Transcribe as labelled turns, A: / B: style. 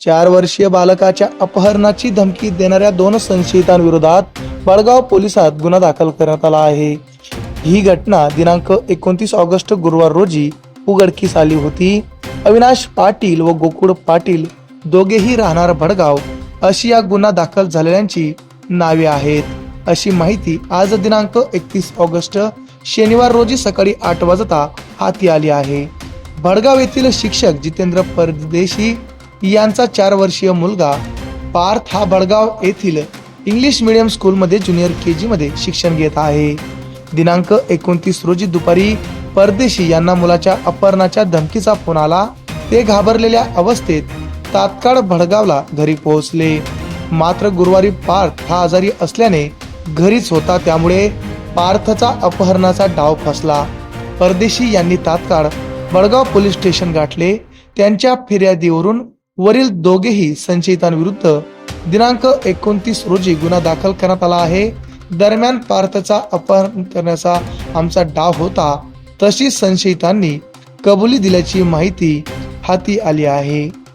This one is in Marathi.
A: चार वर्षीय बालकाच्या अपहरणाची धमकी देणाऱ्या दोन संशयितांविरोधात बळगाव पोलिसात गुन्हा दाखल करण्यात आला आहे. ही घटना दिनांक एकोणतीस ऑगस्ट गुरुवार रोजी उघडकीस आली होती. अविनाश पाटील व गोकुळ पाटील दोघेही राहणार भडगाव अशी या गुन्हा दाखल झालेल्यांची नावे आहेत. अशी माहिती आज दिनांक एकतीस ऑगस्ट शनिवार रोजी सकाळी आठ वाजता हाती आली आहे. भडगाव येथील शिक्षक जितेंद्र परदेशी यांचा चार वर्षीय मुलगा पार्थ हा बडगाव येथील इंग्लिश मीडियम स्कूलमध्ये ज्युनियर के जी मध्ये शिक्षण घेत आहे. दिनांक एकोणतीस रोजी दुपारी परदेशी यांना मुलाच्या अपहरणाच्या धमकीचा फोन आला. ते घाबरलेल्या अवस्थेत तात्काळ भडगावला घरी पोहोचले. मात्र गुरुवारी पार्थ हा आजारी असल्याने घरीच होता. त्यामुळे पार्थचा अपहरणाचा डाव फसला. परदेशी यांनी तात्काळ बडगाव पोलीस स्टेशन गाठले. त्यांच्या फिर्यादीवरून वरील दोघेही संशयितांविरुद्ध दिनांक एकोणतीस रोजी गुन्हा दाखल करण्यात आला आहे. दरम्यान पार्थचा अपहरण करण्याचा आमचा डाव होता तशी संशयितांनी कबुली दिल्याची माहिती हाती आली आहे.